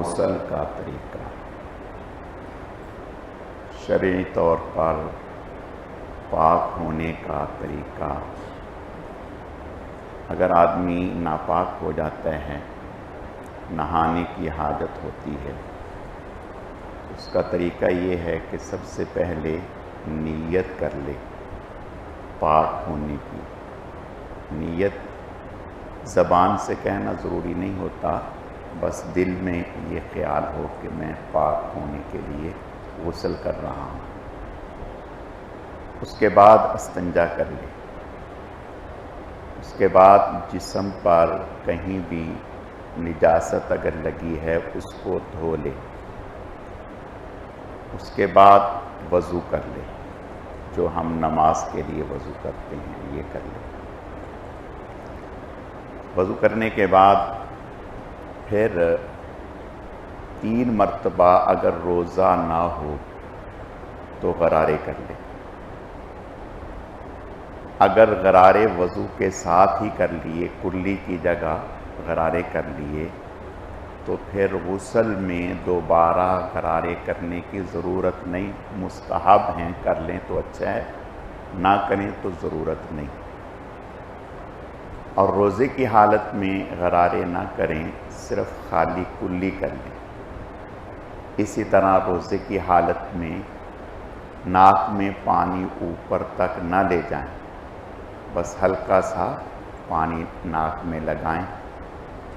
गसल का तरीका। शरीर तौर पर पाक होने का तरीका। अगर आदमी नापाक हो जाता है, नहाने की हाजत होती है, उसका तरीका ये है कि सबसे पहले नीयत कर ले पाक होने की। नीयत ज़बान से कहना ज़रूरी नहीं होता। बस दिल में ये ख्याल हो कि मैं पाक होने के लिए गसल कर रहा हूँ। उसके बाद अस्तंजा कर ले। उसके बाद जिसम पर कहीं भी निजात अगर लगी है, उसको धो ले। उसके बाद वज़ू कर ले, जो हम नमाज़ के लिए वज़ू करते हैं, ये कर ले। वज़ू करने के बाद फिर तीन मरतबा अगर रोज़ा ना हो तो गरारे कर ले। अगर गरारे वज़ू के साथ ही कर लिए, कुल्ली की जगह गरारे कर लिए तो फिर गसल में दोबारा गरारे करने की ज़रूरत नहीं। मुस्तहब हैं, कर लें तो अच्छा है, ना करें तो ज़रूरत नहीं। और रोज़े की हालत में गरारे ना करें, सिर्फ़ खाली कुल्ली कर लें। इसी तरह रोज़े की हालत में नाक में पानी ऊपर तक ना ले जाएँ, बस हल्का सा पानी नाक में लगाएँ,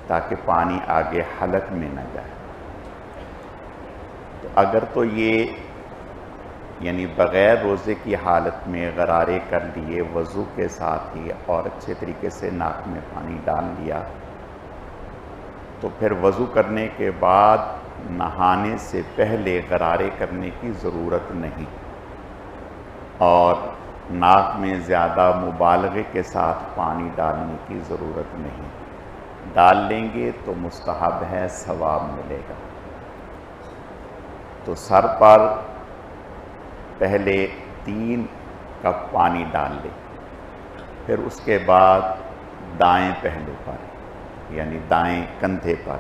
ताकि पानी आगे हलक में न जाए। तो अगर तो ये यानी बग़ैर रोज़े की हालत में गरारे कर लिए, वज़ू के साथ ही और अच्छे तरीके से नाक में पानी डाल लिया तो फिर वज़ू करने के बाद नहाने से पहले गरारे करने की ज़रूरत नहीं और नाक में ज़्यादा मुबालगे के साथ पानी डालने की ज़रूरत नहीं। डाल लेंगे तो मुस्तहब है, सवाब मिलेगा। तो सर पर पहले तीन कप पानी डाल लें, फिर उसके बाद दाएँ पहलू पर, यानी दाएँ कंधे पर।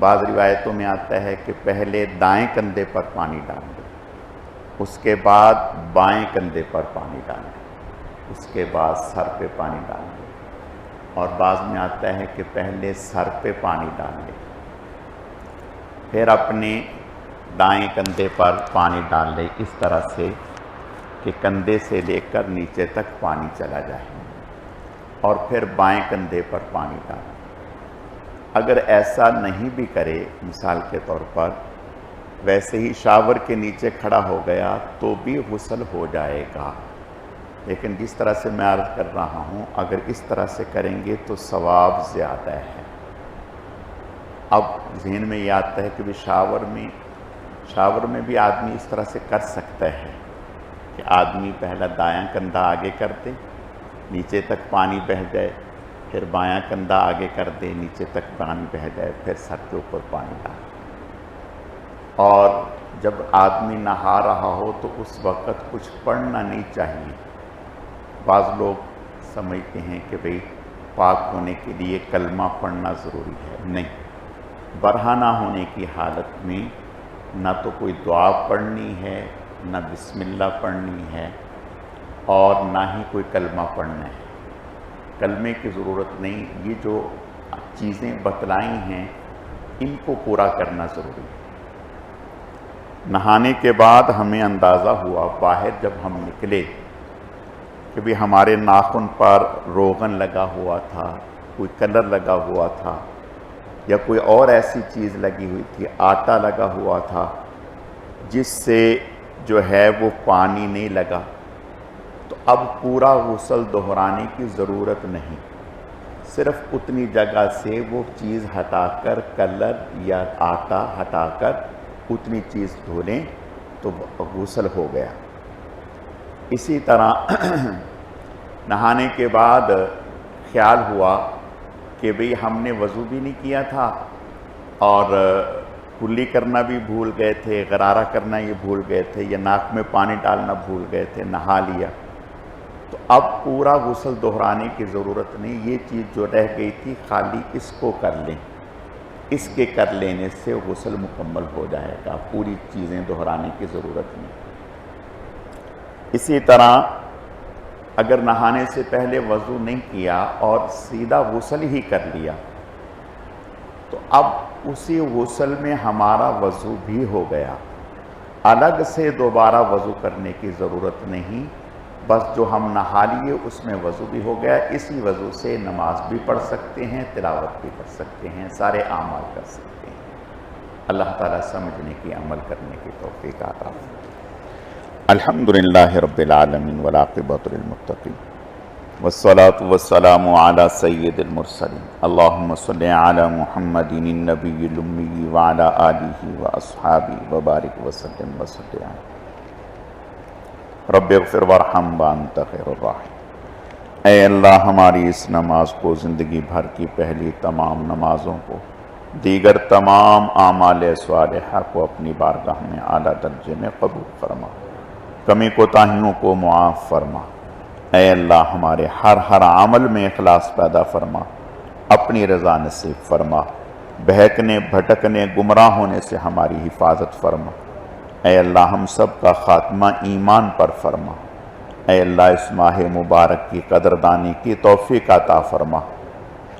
बाद रिवायतों में आता है कि पहले दाएँ कंधे पर पानी डाल दें, उसके बाद बाएँ कंधे पर पानी डाल दें, उसके बाद सर पे पानी डाल दें। और बाद में आता है कि पहले सर पे पानी डाल लें फिर अपने दाएँ कंधे पर पानी डाल लें, इस तरह से कि कंधे से लेकर नीचे तक पानी चला जाए। और फिर बाएँ कंधे पर पानी डाल। अगर ऐसा नहीं भी करे, मिसाल के तौर पर, वैसे ही शावर के नीचे खड़ा हो गया तो भी गसल हो जाएगा। लेकिन जिस तरह से मैं अर्ज़ कर रहा हूँ, अगर इस तरह से करेंगे तो सवाब ज़्यादा है। अब जहन में ये आता है कि भी शावर में शावर में भी आदमी इस तरह से कर सकता है कि आदमी पहला दायां कंधा आगे कर दे, नीचे तक पानी बह जाए, फिर बायां कंधा आगे कर दे, नीचे तक पानी बह जाए, फिर सर के ऊपर पानी डाल और जब आदमी नहा रहा हो तो उस वक़्त कुछ पढ़ना नहीं चाहिए। बाज़ लोग समझते हैं कि भाई पाक होने के लिए कलमा पढ़ना ज़रूरी है। नहीं, बरहाना होने की हालत में ना तो कोई दुआ पढ़नी है, ना बिस्मिल्लाह पढ़नी है और ना ही कोई कलमा पढ़ना है। कलमे की ज़रूरत नहीं, ये जो चीज़ें बतलाई हैं, इनको पूरा करना ज़रूरी है। नहाने के बाद हमें अंदाज़ा हुआ, बाहर जब हम निकले कि भी हमारे नाखून पर रोगन लगा हुआ था, कोई कलर लगा हुआ था या कोई और ऐसी चीज़ लगी हुई थी, आटा लगा हुआ था, जिससे जो है वो पानी नहीं लगा तो अब पूरा गसल दोहराने की ज़रूरत नहीं। सिर्फ़ उतनी जगह से वो चीज़ हटाकर, कलर या आटा हटाकर उतनी चीज़ धो लें तो गसल हो गया। इसी तरह नहाने के बाद ख्याल हुआ कि भाई हमने वज़ू भी नहीं किया था और कुल्ली करना भी भूल गए थे, गरारा करना ये भूल गए थे, या नाक में पानी डालना भूल गए थे, नहा लिया। तो अब पूरा गसल दोहराने की ज़रूरत नहीं, ये चीज़ जो रह गई थी, खाली इसको कर लें। इसके कर लेने से गसल मुकम्मल हो जाएगा, पूरी चीज़ें दोहराने की ज़रूरत नहीं। इसी तरह अगर नहाने से पहले वज़ू नहीं किया और सीधा गसल ही कर लिया तो अब उसी गसल में हमारा वज़ू भी हो गया। अलग से दोबारा वज़ू करने की ज़रूरत नहीं, बस जो हम नहा लिए उसमें वज़ू भी हो गया। इसी वज़ू से नमाज़ भी पढ़ सकते हैं, तिलावत भी कर सकते हैं, सारे आमाल कर सकते हैं। अल्लाह ताला समझने की, अमल करने की तोफ़ी आता। अल्हम्दुलिल्लाह रब्बिल आलमीन वलाक़िबतुलमुत्तक़ीन वस्सलातु वस्सलामु अला सय्यिदिल अल्लाहुम्म सल्लि अला मुहम्मदिन नबिय्यिल उम्मी व अला आलिहि व अस्हाबि व बारिक वसल्लम वसल्लम रब फिर वरहम बानत खैर अल्लाह हमारी इस नमाज़ को, ज़िंदगी भर की पहली तमाम नमाज़ों को, दीगर तमाम आमाल साल को अपनी बारगाह में आला दर्जे में कबूल फरमा। कमी कोताहियों को मुआफ़ फरमा। अल्लाह हमारे हर हर आमल में अखलास पैदा फरमा। अपनी रजा नसीब फरमा। बहकने, भटकने, गुमराह होने से हमारी हिफाजत फरमा। अल्लाह हम सब का ख़ात्मा ईमान पर फरमा। अल्लाह इस माह मुबारक की कदरदानी की तोफ़ी का फरमा।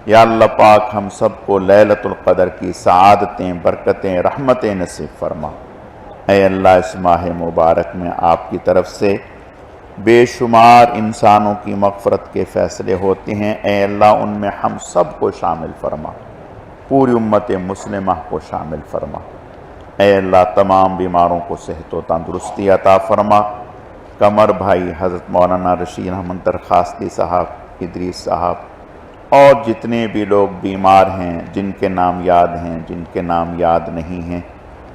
या अल्लाह पाक हम सबको लैलतुल्क़दर की सआदतें, बरकतें, रहमतें नसीब फरमा। अल्लाह इस माह मुबारक में आपकी तरफ़ से बेशुमार इंसानों की मफ़रत के फ़ैसले होते हैं। अल्लाह उनमें हम सबको शामिल फरमा, पूरी उम्मत मुस्लिम को शामिल फरमा। अल्लाह तमाम बीमारों को सेहत व तंदरुस्ती अता फरमा। कमर भाई हज़रत मौलाना रशीद अहमद दरखास्ती साहब, इदरीस साहब और जितने भी लोग बीमार हैं, जिनके नाम याद हैं, जिनके नाम याद नहीं हैं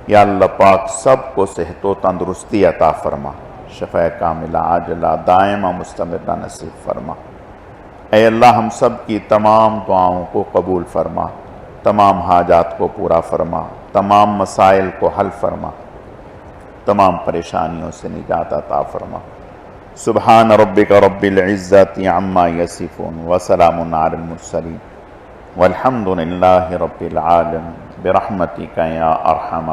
या अल्लाह पाक सबको सेहत व तंदरुस्ती अता फरमा। शफ़ कामिला, आजला, दायमा मुस्तमर नसीब फरमा। अल्लाह, हम सब की तमाम दुआओं को कबूल फरमा, तमाम हाजात को पूरा फरमा, तमाम मसाइल को हल फरमा, तमाम परेशानियों से निजात अता फरमा। सुबहान रबिक रब्बिल्ज़्ज़त अम्मा यसिफ़ून वसलामसलिन वलहमदिल्ला रब्बिल आलमीन का या अरहम